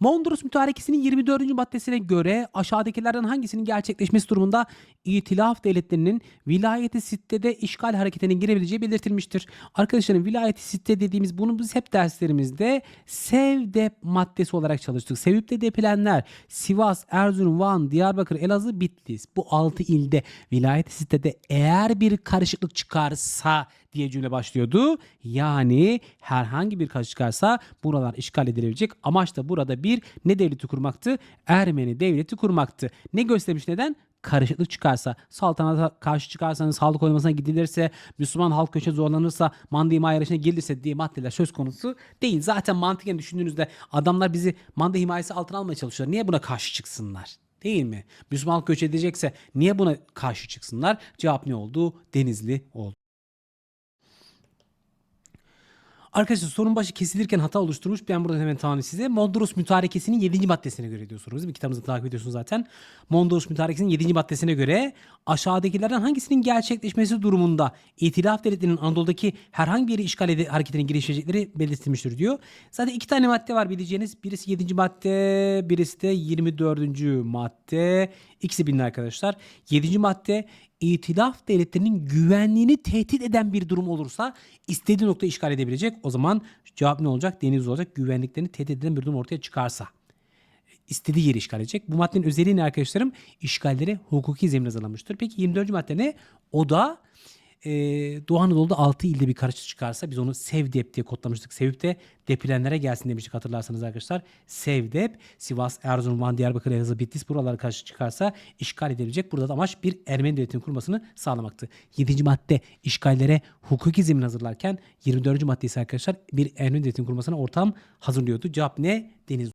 Mondros Mütarekesi'nin 24. maddesine göre aşağıdakilerden hangisinin gerçekleşmesi durumunda İtilaf devletlerinin vilayeti sittede işgal hareketine girebileceği belirtilmiştir. Arkadaşlarım vilayeti sitte dediğimiz bunu biz hep derslerimizde Sevdep maddesi olarak çalıştık. Sevip'te depilenler Sivas, Erzurum, Van, Diyarbakır, Elazığ, Bitlis. Bu 6 ilde vilayeti sitede eğer bir karışıklık çıkarsa diye cümle başlıyordu. Yani herhangi bir karışıklık çıkarsa buralar işgal edilebilecek. Amaç da burada bir ne devleti kurmaktı? Ermeni devleti kurmaktı. Ne göstermiş neden? karışıklık çıkarsa, saltanata karşı çıkarsanız, sağlık oylamasına gidilirse, Müslüman halk köşe zorlanırsa, manda himaye yarışına girilirse diye maddeler söz konusu değil. Zaten mantıken düşündüğünüzde adamlar bizi manda himayesi altına almaya çalışıyorlar. Niye buna karşı çıksınlar? Değil mi? Müslüman halk göç edecekse niye buna karşı çıksınlar? Cevap ne oldu? Denizli oldu. Arkadaşlar sorun başı kesilirken hata oluşturmuş. Ben burada hemen tanıyayım size. Mondros Mütarekesi'nin 7. maddesine göre diyor sorumuz. Bir kitabımızı takip ediyorsunuz zaten. Mondros Mütarekesi'nin 7. maddesine göre aşağıdakilerden hangisinin gerçekleşmesi durumunda İtilaf Devletleri'nin Anadolu'daki herhangi bir işgal ede- hareketine girişecekleri belirtilmiştir diyor. Zaten iki tane madde var bileceğiniz. Birisi 7. madde, birisi de 24. madde. İkisi bilin arkadaşlar. 7. madde İtilaf devletlerinin güvenliğini tehdit eden bir durum olursa istediği nokta işgal edebilecek. O zaman cevap ne olacak? Deniz olacak. Güvenliklerini tehdit eden bir durum ortaya çıkarsa. istediği yeri işgal edecek. Bu maddenin özelliği ne arkadaşlarım? İşgallere hukuki zemin hazırlamıştır. Peki 24. madde ne? O da e, Doğu Anadolu'da 6 ilde bir karışık çıkarsa biz onu Sevdep diye kodlamıştık. Sevip de depilenlere gelsin demiştik hatırlarsanız arkadaşlar. Sevdep, Sivas, Erzurum, Van, Diyarbakır, Elazığ, Bitlis buralara karşı çıkarsa işgal edilecek. Burada da amaç bir Ermeni devletinin kurmasını sağlamaktı. 7. madde işgallere hukuki zemin hazırlarken 24. madde ise arkadaşlar bir Ermeni devletinin kurmasına ortam hazırlıyordu. Cevap ne? Deniz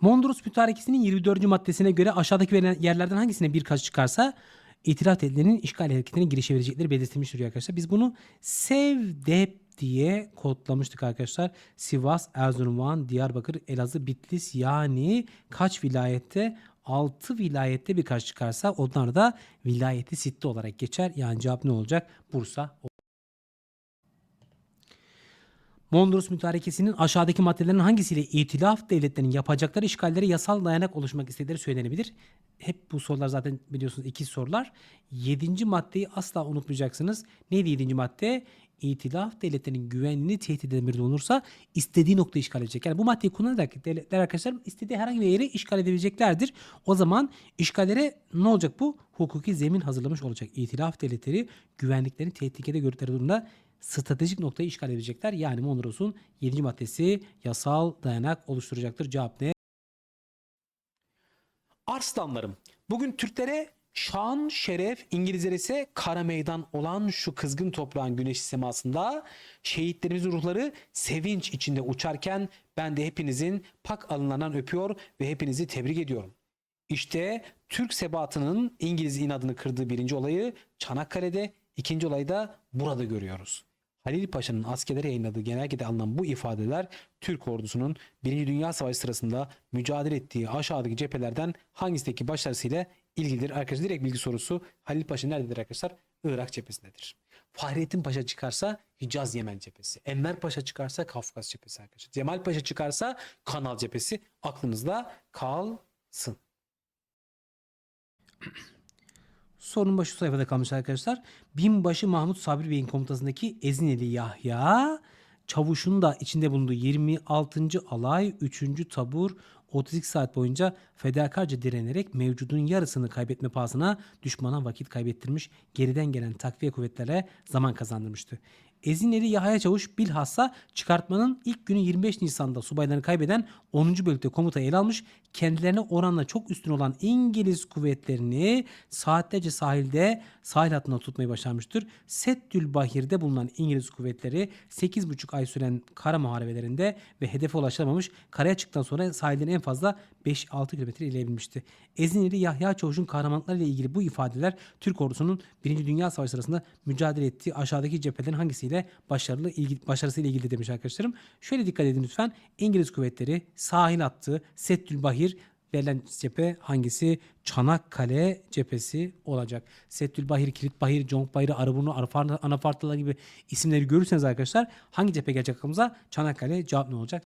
Mondros Mütarekesi'nin 24. maddesine göre aşağıdaki yerlerden hangisine bir kaç çıkarsa itiraf edilenin işgal hareketine girişebilecekleri belirtilmiştir diyor arkadaşlar. Biz bunu Sevdep diye kodlamıştık arkadaşlar. Sivas, Erzurum, Van, Diyarbakır, Elazığ, Bitlis yani kaç vilayette? 6 vilayette bir kaç çıkarsa onlar da vilayeti sitte olarak geçer. Yani cevap ne olacak? Bursa Mondros Mütarekesi'nin aşağıdaki maddelerin hangisiyle itilaf devletlerinin yapacakları işgallere yasal dayanak oluşmak istedikleri söylenebilir? Hep bu sorular zaten biliyorsunuz iki sorular. Yedinci maddeyi asla unutmayacaksınız. Neydi yedinci madde? İtilaf devletlerinin güvenliğini tehdit eden bir durum olursa istediği noktayı işgal edecek. Yani bu maddeyi kullanarak devletler arkadaşlar istediği herhangi bir yeri işgal edebileceklerdir. O zaman işgallere ne olacak bu? Hukuki zemin hazırlamış olacak. İtilaf devletleri güvenliklerini tehlikede gördükleri durumda stratejik noktayı işgal edecekler. Yani Mondros'un 7. maddesi yasal dayanak oluşturacaktır. Cevap ne? Arslanlarım. Bugün Türklere şan, şeref, İngilizlere ise kara meydan olan şu kızgın toprağın güneşi semasında şehitlerimizin ruhları sevinç içinde uçarken ben de hepinizin pak alınlarından öpüyor ve hepinizi tebrik ediyorum. İşte Türk sebatının İngiliz inadını kırdığı birinci olayı Çanakkale'de, ikinci olayı da burada görüyoruz. Halil Paşa'nın askerlere yayınladığı genelgede alınan bu ifadeler Türk ordusunun 1. Dünya Savaşı sırasında mücadele ettiği aşağıdaki cephelerden hangisindeki başarısıyla ilgilidir? Arkadaşlar direkt bilgi sorusu Halil Paşa nerededir arkadaşlar? Irak cephesindedir. Fahrettin Paşa çıkarsa Hicaz Yemen cephesi. Enver Paşa çıkarsa Kafkas cephesi arkadaşlar. Cemal Paşa çıkarsa Kanal cephesi. Aklınızda kalsın. Sorunun başı sayfada kalmış arkadaşlar. Binbaşı Mahmut Sabri Bey'in komutasındaki Ezineli Yahya Çavuş'un da içinde bulunduğu 26. alay 3. tabur 32 saat boyunca fedakarca direnerek mevcudun yarısını kaybetme pahasına düşmana vakit kaybettirmiş, geriden gelen takviye kuvvetlere zaman kazandırmıştı. Ezineli Yahya Çavuş bilhassa çıkartmanın ilk günü 25 Nisan'da subaylarını kaybeden 10. bölükte komuta ele almış, kendilerine oranla çok üstün olan İngiliz kuvvetlerini saatlerce sahilde sahil hattında tutmayı başarmıştır. Settül Bahir'de bulunan İngiliz kuvvetleri 8,5 ay süren kara muharebelerinde ve hedefe ulaşamamış, karaya çıktıktan sonra sahilden en fazla 5-6 kilometre ilerleyebilmişti. Ezineli Yahya Çavuş'un kahramanlıklarıyla ilgili bu ifadeler Türk ordusunun 1. Dünya Savaşı sırasında mücadele ettiği aşağıdaki cephelerin hangisiyle başarılı ilgi, başarısıyla ilgili demiş arkadaşlarım. Şöyle dikkat edin lütfen. İngiliz kuvvetleri sahil hattı, Settül Bahir verilen cephe hangisi? Çanakkale cephesi olacak. Settül Bahir, Kilit Bahir, Conk Bahir, Arıburnu, Arafar- Anafartalar gibi isimleri görürseniz arkadaşlar hangi cephe gelecek aklımıza? Çanakkale cevap ne olacak?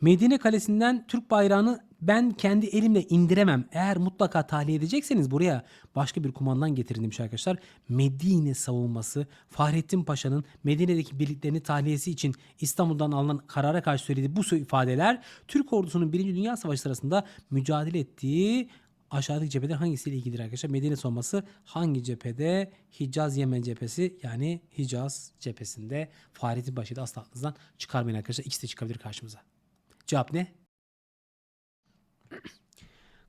Medine Kalesi'nden Türk bayrağını ben kendi elimle indiremem. Eğer mutlaka tahliye edecekseniz buraya başka bir kumandan getirin demiş arkadaşlar. Medine savunması Fahrettin Paşa'nın Medine'deki birliklerini tahliyesi için İstanbul'dan alınan karara karşı söylediği bu ifadeler Türk ordusunun 1. Dünya Savaşı sırasında mücadele ettiği aşağıdaki cephede hangisiyle ilgilidir arkadaşlar? Medine savunması hangi cephede? Hicaz Yemen cephesi yani Hicaz cephesinde Fahrettin Paşa'yı da asla aklınızdan çıkarmayın arkadaşlar. İkisi de çıkabilir karşımıza. Cevap ne?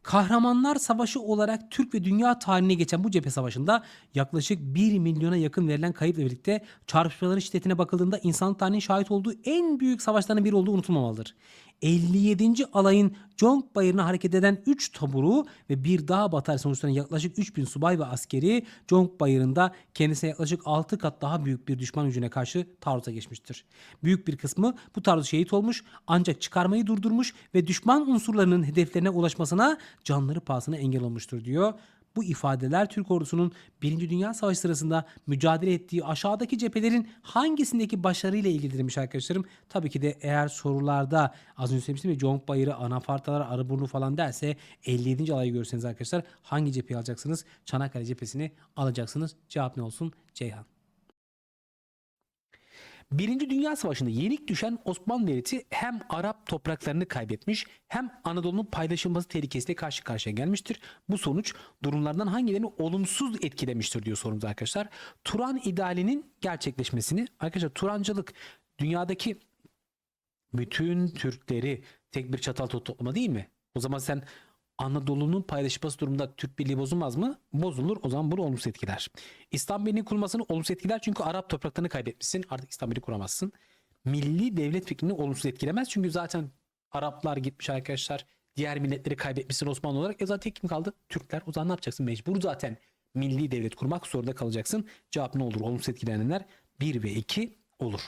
Kahramanlar Savaşı olarak Türk ve dünya tarihine geçen bu cephe savaşında yaklaşık 1 milyona yakın verilen kayıpla birlikte çarpışmaların şiddetine bakıldığında insanlık tarihinin şahit olduğu en büyük savaşlardan biri olduğu unutulmamalıdır. 57. alayın Jong Bayırı'na hareket eden 3 taburu ve bir dağ bataryası oluşturan yaklaşık 3000 subay ve askeri Jong Bayırı'nda kendisine yaklaşık 6 kat daha büyük bir düşman gücüne karşı taarruza geçmiştir. Büyük bir kısmı bu taarruz şehit olmuş ancak çıkarmayı durdurmuş ve düşman unsurlarının hedeflerine ulaşmasına canları pahasına engel olmuştur diyor. Bu ifadeler Türk ordusunun 1. Dünya Savaşı sırasında mücadele ettiği aşağıdaki cephelerin hangisindeki başarıyla ilgilidirmiş arkadaşlarım. Tabii ki de eğer sorularda az önce söylemiştim ya Jong Bayırı, Anafartalar, Arıburnu falan derse 57. alayı görseniz arkadaşlar hangi cepheyi alacaksınız? Çanakkale cephesini alacaksınız. Cevap ne olsun? Ceyhan. Birinci Dünya Savaşı'nda yenik düşen Osmanlı Devleti hem Arap topraklarını kaybetmiş hem Anadolu'nun paylaşılması tehlikesiyle karşı karşıya gelmiştir. Bu sonuç durumlardan hangilerini olumsuz etkilemiştir diyor sorumuz arkadaşlar. Turan idealinin gerçekleşmesini arkadaşlar Turancılık dünyadaki bütün Türkleri tek bir çatal toplama değil mi? O zaman sen Anadolu'nun paylaşılması durumunda Türk Birliği bozulmaz mı? Bozulur. O zaman bunu olumsuz etkiler. İslam Birliği'nin kurulmasını olumsuz etkiler çünkü Arap topraklarını kaybetmişsin. Artık İslam Birliği kuramazsın. Milli devlet fikrini olumsuz etkilemez. Çünkü zaten Araplar gitmiş arkadaşlar. Diğer milletleri kaybetmişsin Osmanlı olarak. E zaten kim kaldı? Türkler. O zaman ne yapacaksın? Mecbur zaten milli devlet kurmak zorunda kalacaksın. Cevap ne olur? Olumsuz etkilenenler 1 ve 2 olur.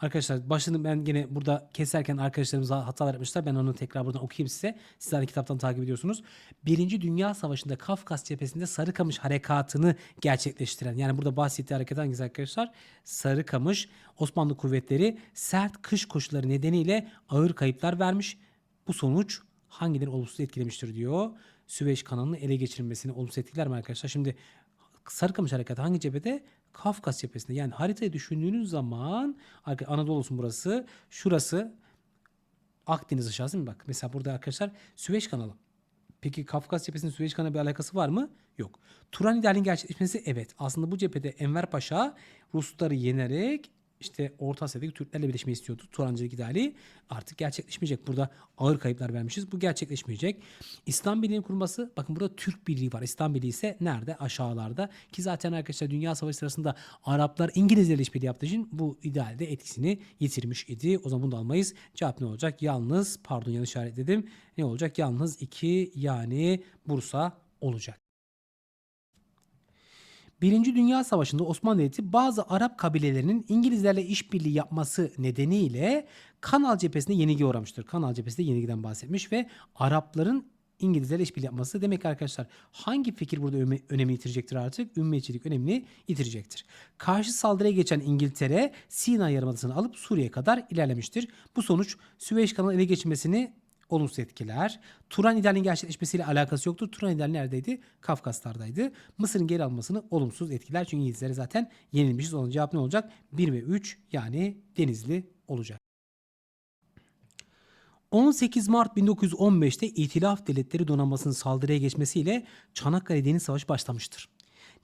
Arkadaşlar başını ben gene burada keserken arkadaşlarımız hatalar yapmışlar. Ben onu tekrar buradan okuyayım size. Sizler de kitaptan takip ediyorsunuz. Birinci Dünya Savaşı'nda Kafkas cephesinde Sarıkamış harekatını gerçekleştiren yani burada bahsettiği hareket hangisi arkadaşlar? Sarıkamış Osmanlı kuvvetleri sert kış koşulları nedeniyle ağır kayıplar vermiş. Bu sonuç hangileri olumsuz etkilemiştir diyor. Süveyş kanalını ele geçirilmesini olumsuz etkiler mi arkadaşlar? Şimdi Sarıkamış harekatı hangi cephede? Kafkas cephesinde. Yani haritayı düşündüğünüz zaman Anadolu olsun burası. Şurası Akdeniz aşağısı mı? Bak mesela burada arkadaşlar Süveyş kanalı. Peki Kafkas cephesinin Süveyş kanalı bir alakası var mı? Yok. Turan idealinin gerçekleşmesi evet. Aslında bu cephede Enver Paşa Rusları yenerek işte Orta Asya'daki Türklerle birleşmeyi istiyordu. Turancılık ideali artık gerçekleşmeyecek. Burada ağır kayıplar vermişiz. Bu gerçekleşmeyecek. İslam Birliği'nin kurulması bakın burada Türk Birliği var. İslam Birliği ise nerede? Aşağılarda. Ki zaten arkadaşlar Dünya Savaşı sırasında Araplar İngilizlerle işbirliği yaptığı için bu idealde etkisini yitirmiş idi. O zaman bunu da almayız. Cevap ne olacak? Yalnız pardon yanlış işaretledim. Ne olacak? Yalnız 2 yani Bursa olacak. Birinci Dünya Savaşı'nda Osmanlı Devleti bazı Arap kabilelerinin İngilizlerle işbirliği yapması nedeniyle Kanal cephesinde yenilgi uğramıştır. Kanal cephesinde yenilgiden bahsetmiş ve Arapların İngilizlerle işbirliği yapması. Demek ki arkadaşlar hangi fikir burada önemini yitirecektir artık? Ümmiyetçilik önemini yitirecektir. Karşı saldırıya geçen İngiltere Sina Yarımadası'nı alıp Suriye'ye kadar ilerlemiştir. Bu sonuç Süveyş kanalı ele geçirmesini olumsuz etkiler. Turan idealinin gerçekleşmesiyle alakası yoktur. Turan ideali neredeydi? Kafkaslardaydı. Mısır'ın geri almasını olumsuz etkiler. Çünkü İngilizlere zaten yenilmişiz. Onun cevap ne olacak? 1 ve 3 yani Denizli olacak. 18 Mart 1915'te İtilaf Devletleri donanmasının saldırıya geçmesiyle Çanakkale Deniz Savaşı başlamıştır.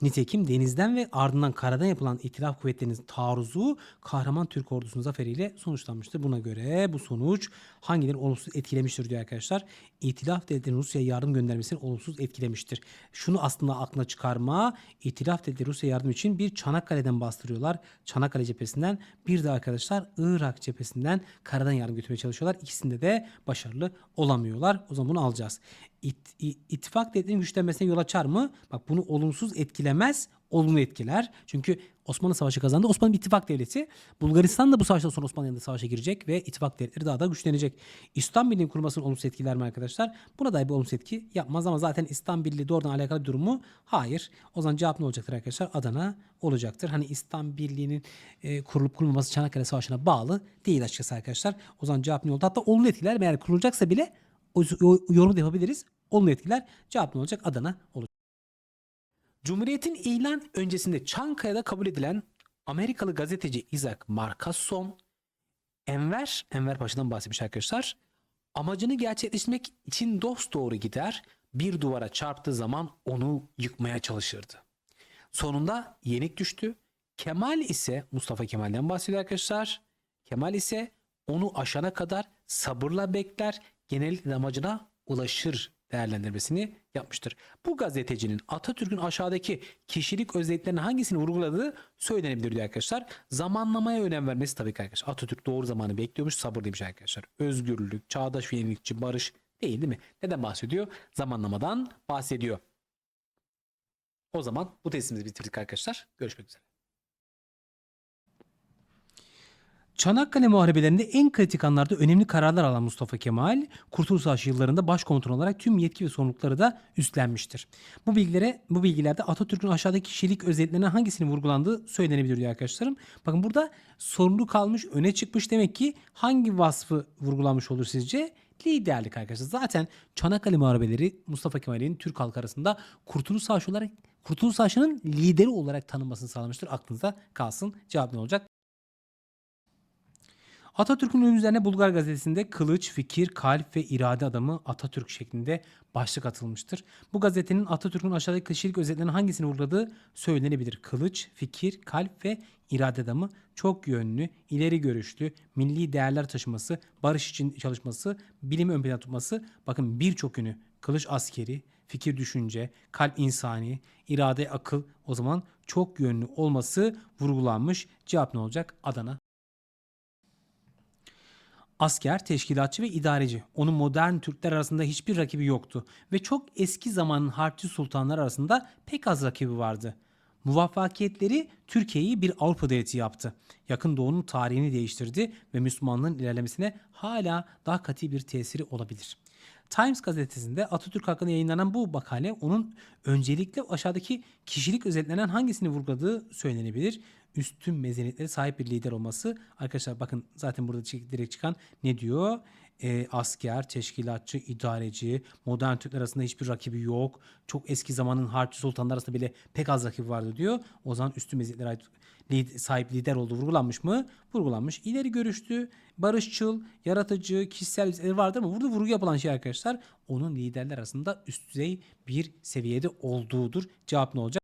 Nitekim denizden ve ardından karadan yapılan itilaf kuvvetlerinin taarruzu kahraman Türk ordusunun zaferiyle sonuçlanmıştır. Buna göre bu sonuç hangileri olumsuz etkilemiştir diyor arkadaşlar. İtilaf devletlerinin Rusya'ya yardım göndermesini olumsuz etkilemiştir. Şunu aslında aklına çıkarma. İtilaf devletleri Rusya yardım için bir Çanakkale'den bastırıyorlar. Çanakkale cephesinden bir de arkadaşlar Irak cephesinden karadan yardım götürmeye çalışıyorlar. İkisinde de başarılı olamıyorlar. O zaman bunu alacağız. İt- i- ittifak devletinin güçlenmesine yol açar mı? Bak bunu olumsuz etkilemez, olumlu etkiler. Çünkü Osmanlı savaşı kazandı. Osmanlı bir ittifak devleti. Bulgaristan da bu savaştan sonra Osmanlı yanında savaşa girecek ve ittifak devletleri daha da güçlenecek. İslam Birliği'nin kurulmasını olumsuz etkiler mi arkadaşlar? Buna dair bir olumsuz etki yapmaz ama zaten Birliği doğrudan alakalı bir durum mu? Hayır. O zaman cevap ne olacaktır arkadaşlar? Adana olacaktır. Hani Birliği'nin e, kurulup kurulmaması Çanakkale Savaşı'na bağlı değil açıkçası arkadaşlar. O zaman cevap ne oldu? Hatta olumlu etkiler eğer kurulacaksa bile o, o yorumu da yapabiliriz. Olumlu etkiler cevap ne olacak? Adana olacak. Cumhuriyet'in ilan öncesinde Çankaya'da kabul edilen Amerikalı gazeteci Isaac Marcasson Enver, Enver Paşa'dan bahsetmiş arkadaşlar. Amacını gerçekleştirmek için dost doğru gider, bir duvara çarptığı zaman onu yıkmaya çalışırdı. Sonunda yenik düştü. Kemal ise Mustafa Kemal'den bahsediyor arkadaşlar. Kemal ise onu aşana kadar sabırla bekler, genellikle amacına ulaşır değerlendirmesini yapmıştır. Bu gazetecinin Atatürk'ün aşağıdaki kişilik özelliklerinin hangisini vurguladığı söylenebilir diyor arkadaşlar. Zamanlamaya önem vermesi tabii ki arkadaşlar. Atatürk doğru zamanı bekliyormuş, sabırlıymış arkadaşlar. Özgürlük, çağdaş ve yenilikçi, barış değil değil mi? Neden bahsediyor? Zamanlamadan bahsediyor. O zaman bu testimizi bitirdik arkadaşlar. Görüşmek üzere. Çanakkale Muharebelerinde en kritik anlarda önemli kararlar alan Mustafa Kemal, Kurtuluş Savaşı yıllarında başkomutan olarak tüm yetki ve sorumlulukları da üstlenmiştir. Bu bilgilere, bu bilgilerde Atatürk'ün aşağıdaki kişilik özelliklerine hangisinin vurgulandığı söylenebilir diyor arkadaşlarım. Bakın burada sorumlu kalmış, öne çıkmış demek ki hangi vasfı vurgulanmış olur sizce? Liderlik arkadaşlar. Zaten Çanakkale Muharebeleri Mustafa Kemal'in Türk halkı arasında Kurtuluş Savaşı olarak Kurtuluş Savaşı'nın lideri olarak tanınmasını sağlamıştır. Aklınızda kalsın. Cevap ne olacak? Atatürk'ün ölüm üzerine Bulgar gazetesinde kılıç, fikir, kalp ve irade adamı Atatürk şeklinde başlık atılmıştır. Bu gazetenin Atatürk'ün aşağıdaki kişilik özetlerinin hangisini vurguladığı söylenebilir. Kılıç, fikir, kalp ve irade adamı çok yönlü, ileri görüşlü, milli değerler taşıması, barış için çalışması, bilimi ön plana tutması. Bakın birçok yönü. Kılıç askeri, fikir düşünce, kalp insani, irade akıl o zaman çok yönlü olması vurgulanmış. Cevap ne olacak? Adana Asker, teşkilatçı ve idareci. Onun modern Türkler arasında hiçbir rakibi yoktu ve çok eski zamanın Harçlı sultanlar arasında pek az rakibi vardı. Muvaffakiyetleri Türkiye'yi bir Avrupa devleti yaptı. Yakın Doğu'nun tarihini değiştirdi ve Müslümanlığın ilerlemesine hala daha katı bir tesiri olabilir. Times gazetesinde Atatürk hakkında yayınlanan bu makale onun öncelikle aşağıdaki kişilik özetlenen hangisini vurguladığı söylenebilir. Üstün mezeniyetlere sahip bir lider olması. Arkadaşlar bakın zaten burada direkt çıkan ne diyor? Ee, asker, teşkilatçı, idareci, modern Türkler arasında hiçbir rakibi yok. Çok eski zamanın Harpçı sultanlar arasında bile pek az rakibi vardı diyor. O zaman üstün meziyetlere sahip lider olduğu vurgulanmış mı? Vurgulanmış. İleri görüşlü, barışçıl, yaratıcı, kişisel özellikleri vardır ama burada vurgu yapılan şey arkadaşlar onun liderler arasında üst düzey bir seviyede olduğudur. Cevap ne olacak?